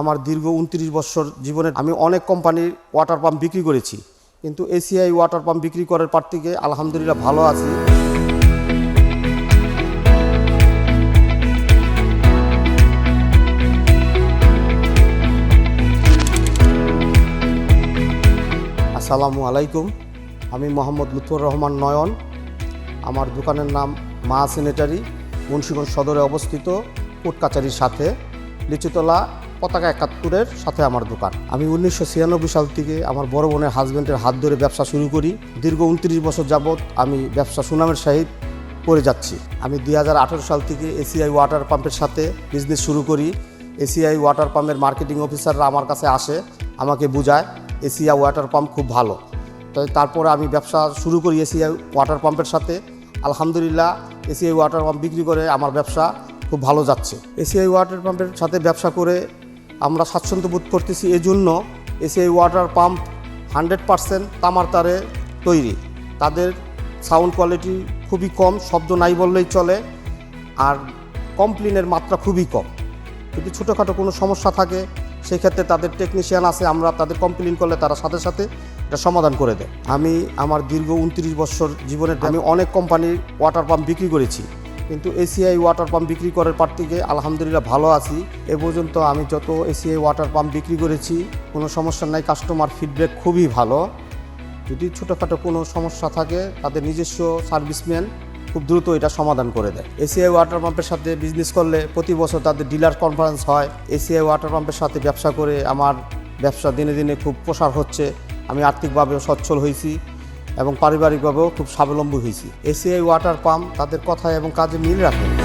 আমার দীর্ঘ উনত্রিশ বছর জীবনে আমি অনেক কোম্পানির ওয়াটার পাম্প বিক্রি করেছি। কিন্তু এসিআই ওয়াটার পাম্প বিক্রি করার পর থেকে আলহামদুলিল্লাহ ভালো আছি। আসসালামু আলাইকুম। আমি মোহাম্মদ লুৎফর রহমান নয়ন। আমার দোকানের নাম মা সেনেটারি, মুন্সিগঞ্জ সদরে অবস্থিত কোর্ট কাচারির সাথে। লিচুতলা পতাকা একাত্তরের সাথে আমার দোকান। আমি উনিশশো ছিয়ানব্বই সাল থেকে আমার বড় বোনের হাজব্যান্ডের হাত ধরে ব্যবসা শুরু করি। দীর্ঘ উনত্রিশ বছর যাবৎ আমি ব্যবসা সুনামের সাহিত করে যাচ্ছি। আমি দুই হাজার আঠেরো সাল থেকে এসিআই ওয়াটার পাম্পের সাথে বিজনেস শুরু করি। এসিআই ওয়াটার পাম্পের মার্কেটিং অফিসাররা আমার কাছে আসে, আমাকে বোঝায়, এসিআই ওয়াটার পাম্প খুব ভালো। তাই তারপরে আমি ব্যবসা শুরু করি এসিআই ওয়াটার পাম্পের সাথে। আলহামদুলিল্লাহ, এসিআই ওয়াটার পাম্প বিক্রি করে আমার ব্যবসা খুব ভালো যাচ্ছে। এসিআই ওয়াটার পাম্পের সাথে ব্যবসা করে আমরা স্বাচ্ছন্দ্য বোধ করতেছি এজন্য ACI water pump hundred percent তামার তারে তৈরি। তাদের সাউন্ড কোয়ালিটি খুবই কম, শব্দ নাই বললেই চলে, আর কমপ্লেনের মাত্রা খুবই কম। যদি ছোটোখাটো কোনো সমস্যা থাকে সেই ক্ষেত্রে তাদের টেকনিশিয়ান আছে, আমরা তাদের কমপ্লেন করলে তারা সাথে সাথে এটা সমাধান করে দেয়। আমি আমার দীর্ঘ উনত্রিশ বছর জীবনে আমি অনেক কোম্পানির ওয়াটার পাম্প বিক্রি করেছি। কিন্তু এসিআই ওয়াটার পাম্প বিক্রি করার পর থেকে আলহামদুলিল্লাহ ভালো আছি। এ পর্যন্ত আমি যত এসিআই ওয়াটার পাম্প বিক্রি করেছি, কোনো সমস্যা নাই কাস্টমার ফিডব্যাক খুবই ভালো। যদি ছোটোখাটো কোনো সমস্যা থাকে, তাদের নিজস্ব সার্ভিসম্যান খুব দ্রুত এটা সমাধান করে দেয়। এসিআই ওয়াটার পাম্পের সাথে বিজনেস করলে প্রতি বছর তাদের ডিলার কনফারেন্স হয়। এসিআই ওয়াটার পাম্পের সাথে ব্যবসা করে আমার ব্যবসা দিনে দিনে খুব প্রসার হচ্ছে। আমি আর্থিকভাবেও সচ্ছল হয়েছি। এবং পারিবারিকভাবেও খুব স্বাবলম্বী হয়েছি। এসিআই ওয়াটার পাম্প তাদের কথা এবং কাজে মিল রাখে।